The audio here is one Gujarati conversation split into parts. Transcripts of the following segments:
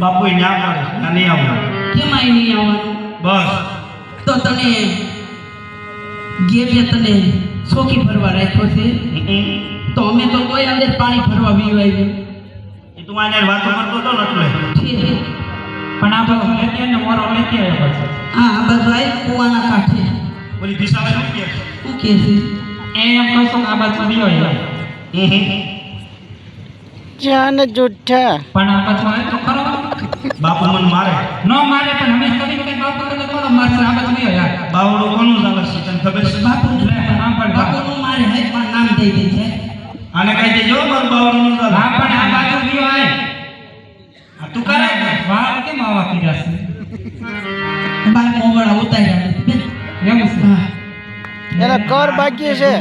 બાપુ ન્યા મારે ના નહીં આવું કેમ આઈ નહીં આવવાનું? બસ. તો તને ઘેર તને સોખી ભરવા રાખ્યો છે? તો અમે તો કોઈ અંદર પાણી ભરવા વીવ આવ્યું એ તું આને વાતો કરતો તો ને એટલે પણ આ બધું લેતી ને મોરો લેતી આવ્યો પાછો. હા આ બાજુ આવી કુવાના કાંઠે. ઓલી દિશામાં શું કે? શું કે છે? એમ કહેશો આ બાજુ હમ હમ. જાન જુઠ્ઠા. પણ આ બાજુ તો ખરો. બાપુ મને મારે. ન મારે પણ હંમેશ કદી કદી બાપુ તને કોણ મારશે આ બધું નહીં યાર. બાવડો કોનું ચાલે છે તને ખબર છે? બાપુ લે, હા, પણ બાપુ. નું મારે હે પણ નામ દઈ દે છે. આને કહી દેજો મારું બાવડો નું ચાલે હા પણ આ બાજુ દિયો આય. આ તું કરે વાત કેમ આવા કર્યા બાર મોગળા ઉતાર્યા. એમ છે? એના કર બાકી છે.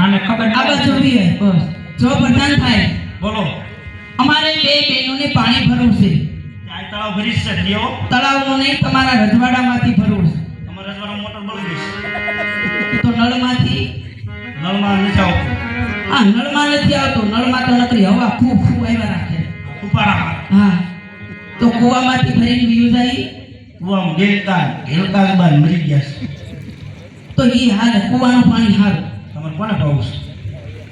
આને ખબર આ બાજુ બી હે બસ. જો બધા થાય. બોલો. અમારે બે બહેનોને પાણી ભરવું છે. તળાવ ભરી છે દિયો તળાવનું નહીં તમારા રજવાડામાંથી ભરવું છે. તમારા રજવાડા મોટર બળી ગઈ તો નળમાંથી? નળમાં નથી આવતો. હા નળમાં નથી આવતો. નળમાં તો નકરી હવા ખૂબ ખૂબ આવ્યા રાખે. ઉપાડામાં હા. તો કૂવામાંથી ભરીને બીજું જાય કુવામાં ગેલતા ગેલતા બાર મરી ગયા છે. તો એ હાલ કૂવાનું પાણી હારું તમારે કોને પાવું છે?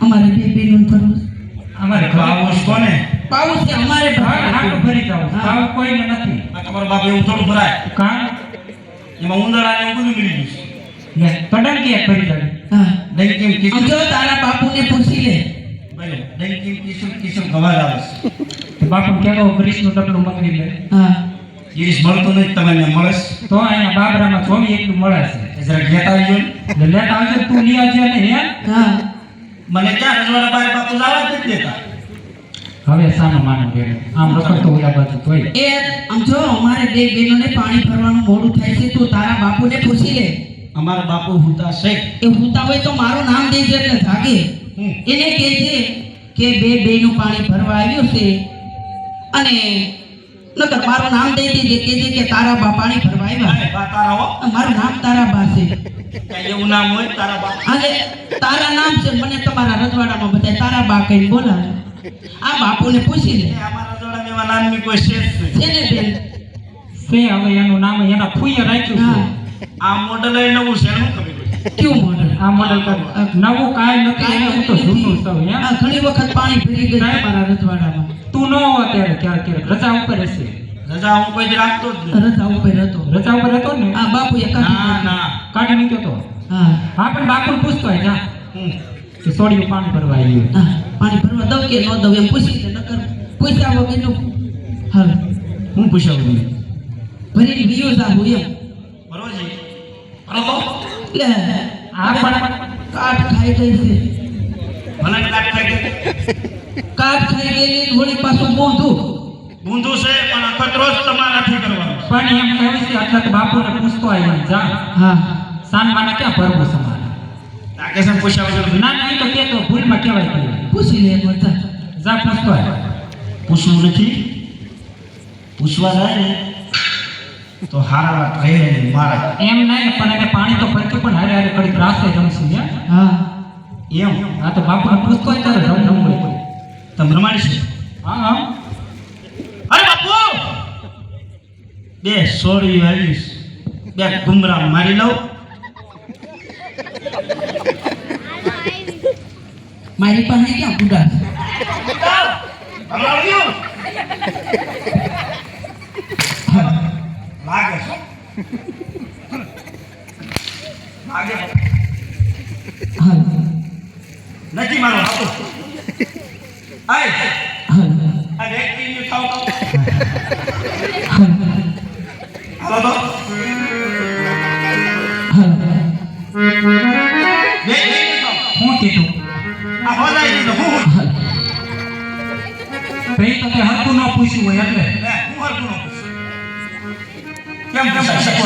અમારે બે બહેનોને ભરવું છે. અમારે ઘરે પાવું છે કોને? પાવું છે અમારે હા, ભરવું હાટું છે. ભરી જાવ હા. ભાવ કોઈને નથી. આ તમારો બાપ એવું થોડું ભરાય. કાં? એમાં ઉંદરા ને એવું બધું મળી ગયું છે. લે તડન કે ભરી જાવ હા. દહીં કેમ આમ કિસમ જો તારા બાપુને પૂછી લે. બોલો દહીં કેમ કિસમ કિસમ ખબર આવે છે. બાપુ કેવો ગ્રીસનું ડબલું મંગાવી લે હા. ગિરીશ મળતો નથી તમે એને મળે છે. તો અહીંયા બાબરામાં જોવી એટલું મળે છે. એ જરા ઘેતા આવજો ને. એટલે લેતા આવજો તું લઈ આવજો ને હે. હા. મને ક્યાં રજવાડા બહાર બાપુ જવા જ નથી દેતા. હવે સાનો માનો ઘેરે આમ રખડતો ઓલા બાજુ તોય. એ આમ જો અમારે બે બહેનોને પાણી ભરવાનું મોડું થાય છે તો તારા બાપુને પૂછી લે. અમારા બાપુ હુતા છે. એ હુતા હોય તો મારું નામ દેજે એટલે જાગે. એને કહેજે કે બે બેનું પાણી ભરવા આવ્યું છે અને નકર મારું નામ દઈ દેજે કહેજે કે તારા બા પાણી ભરવા આવ્યા. તારા હો. મારું નામ તારા બા છે. એવું નામ હોય? તારા બા અને તારા નામ છે મને તમારા રજવાડામાં બધા તારા બા કહીને બોલાવે. આ બાપુને પૂછી લે. અમારા જોડે એવા નામની કોઈ છે? છે ને બેન? તે હવે એનું નામ એના ફૂઈએ રાખ્યું છે. આ મોડલ એ નવું છે એનું ખબર હોય. મોડલ આ મોડલ નવું કાંઈ નથી એને હું તો જૂનું છું હે આ ઘણી વખત પાણી ભરી ગયું મારા રજવાડામાં. તું ન હો ત્યારે ક્યારેક ક્યારેક. રજા ઉપર હશે રજા હું કોઈ રાખતો જ રજા ઉપર હતો રજા ઉપર ને બાપુ એ ના ના. કાઢી નીકળ્યો તો? હા. હા પણ બાપુ પૂછતો હોય હમ. કે સોડિયું પાણી ભરવા આવ્યું હા, પાણી ભરવા દઉં કે ન દઉં એમ પૂછી નકર પૂછ્યા વગરનું હાલ. હું પૂછાવું ભરીને વિયો જાવું એમ. છે બરોબર લે. આ પણ કાટ ખાઈ ગઈ છે. ભલે કાટ થાય કે કાટ ખાઈ ને વળી પાછું મોંધું. ઊંધું છે પણ અખતરો જ તમારે કરવાનો કરવાનું. પણ એમ કહે છે એટલે બાપુને પૂછતો આવ્યો જા. હા. સાનમાના ક્યાં ભરવું સમારે છે પૂછાવું છે ના ના એ તો કે તો ભૂલમાં કહેવાય ગયું પૂછી લે એક વખત જા પૂછતો આવ્યો. પૂછવું નથી. પૂછવા જાય ને તો હારા રહે ને મારે. એમ નહીં પણ એને પાણી તો ફરતું પણ હારે હારે કડી ત્રાસે જમશું હે હા. એમ? હા તો બાપુને પૂછતો હોય ત્યારે રમ રમ હોય. તમે રમાડી છે? હા હા. અરે બાપુ! બે સોળી આવીશ બે ગુમરા મારી લઉં. મારી પાસે ક્યાં ગુડા હરખું ન પૂછ્યું હોય એટલે લે, હું હરખું ન પૂછું. કેમ પૂછાય શકો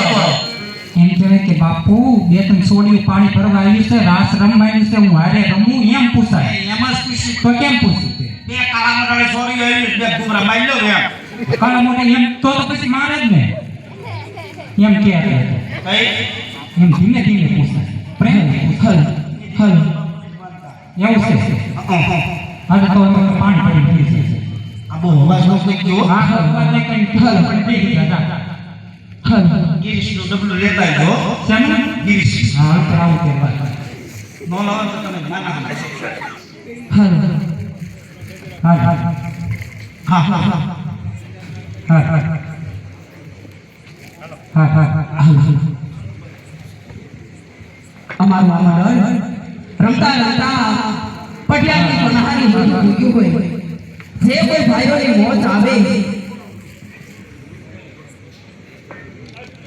એમ કહેવાય કે બાપુ બે ત્રણ સોડિયું પાણી ભરવા આવ્યું છે રાસ રમવાનું છે હું હારે રમું એમ પૂછાય. એમ જ પૂછ્યું તો કેમ પૂછ્યું તે? બે કાળા મોટાની સોરી આવી બે ઘૂમરા મારી લો એમ કાળા મોઢે એમ તો તો પછી મારે જ ને. એમ કે એટલે. કઈ એમ ધીમે ધીમે પૂછાય. પ્રેમ હાલ હાલ એવું છે. હવે તો અમે પાણી પડી ગયું છે આ બહુ નો કોઈ ગયો હા હા વાત કઈ તું પણ જા જા. હાલ ગિરીશનું ડબલું લેતા આવ્યો શેનું? ગિરીશ હા તો કે વાત નો લાવ તો તમે હાલ હા હા હા હા હા હા હા હા હા અમારું અમાર રમતા રમતા પટિયાની પનાહારી હોય ભૂગ્યું હોય જે કોઈ ભાઈઓની મોત આવે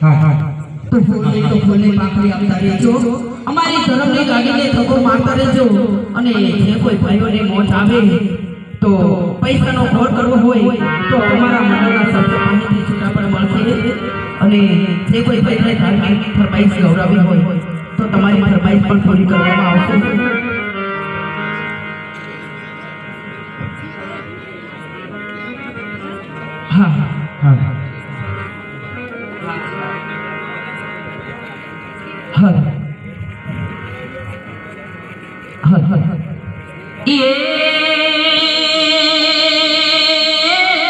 હા હા તો ફૂલની તો ભોલે પાંખડી આપતા રહેજો. અમારી ધર્મની ગાડીને થકો મારતા રહેજો. અને જે કોઈ ભાઈઓને મોત આવે, તો પૈસાનો ઘોર કરવો હોય, તો અમારા મંડળના સભ્ય માહિતી છૂટા પણ મળશે. અને જે કોઈ ભાઈને ધાર્મિક ફરમાઈશ ગૌરવી હોય, તો તમારી ફરમાઈશ પણ પૂરી કરવામાં આવશે.